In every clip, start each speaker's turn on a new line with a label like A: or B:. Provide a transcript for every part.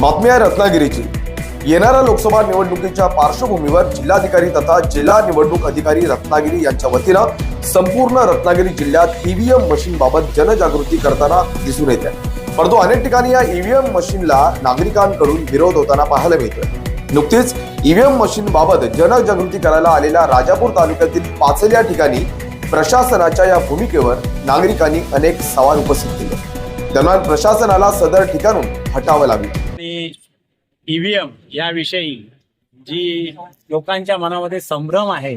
A: बातमी आहे रत्नागिरीची. येणाऱ्या लोकसभा निवडणुकीच्या पार्श्वभूमीवर जिल्हाधिकारी तथा जिल्हा निवडणूक अधिकारी रत्नागिरी यांच्या वतीनं संपूर्ण रत्नागिरी जिल्ह्यात ईव्हीएम मशीन बाबत जनजागृती करताना दिसून येते. परंतु अनेक ठिकाणी या ईव्हीएम मशीनला नागरिकांकडून विरोध होताना पाहायला मिळतोय. नुकतीच ईव्हीएम मशीन बाबत जनजागृती करायला आलेल्या राजापूर तालुक्यातील पाचल या ठिकाणी प्रशासनाच्या या भूमिकेवर नागरिकांनी अनेक सवाल उपस्थित केले. दरम्यान प्रशासनाला सदर ठिकाणून हटावं लागलं.
B: आणि ईव्हीएम याविषयी जी लोकांच्या मनामध्ये संभ्रम आहे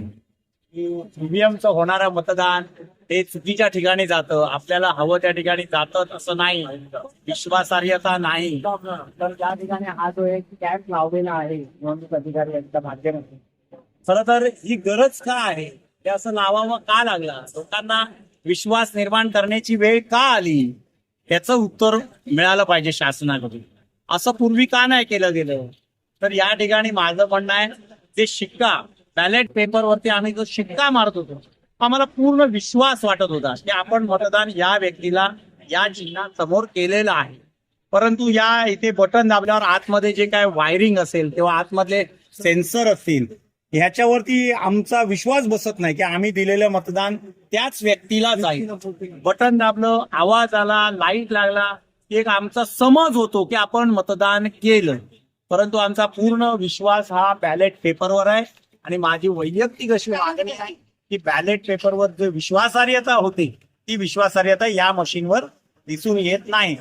B: ईव्हीएमचं होणारं मतदान हे चुकीच्या ठिकाणी जातं आपल्याला हवं त्या ठिकाणी जातं असं नाही विश्वासार्हता नाही. तर त्या ठिकाणी हा जो एक कॅम्प लावलेला आहे निवडणूक अधिकारी यांच्या माध्यमातून खरं तर ही गरज का आहे? ते असं लावावं का लागला? लोकांना विश्वास निर्माण करण्याची वेळ का आली? याचं उत्तर मिळालं पाहिजे शासनाकडून. असं पूर्वी का नाही केलं गेलं? तर या ठिकाणी माझं म्हणणं आहे जे शिक्का बॅलेट पेपरवरती आम्ही जो शिक्का मारत होतो आम्हाला पूर्ण विश्वास वाटत होता की आपण मतदान या व्यक्तीला या चिन्हासमोर केलेलं आहे. परंतु या इथे बटन दाबल्यावर आतमध्ये जे काय वायरिंग असेल किंवा आतमधले सेन्सर असतील ह्याच्यावरती आमचा विश्वास बसत नाही की आम्ही दिलेलं मतदान त्याच व्यक्तीला जाईल. बटन दाबलं आवाज आला लाइट लागला एक आमचा समज होतो की आपण मतदान केलं. परंतु आमचा पूर्ण विश्वास हा बॅलेट पेपरवर आहे. आणि माझी वैयक्तिक अशी मागणी आहे की बॅलेट पेपरवर जे विश्वासार्हता होती ती विश्वासार्हता या मशीनवर दिसून येत नाही.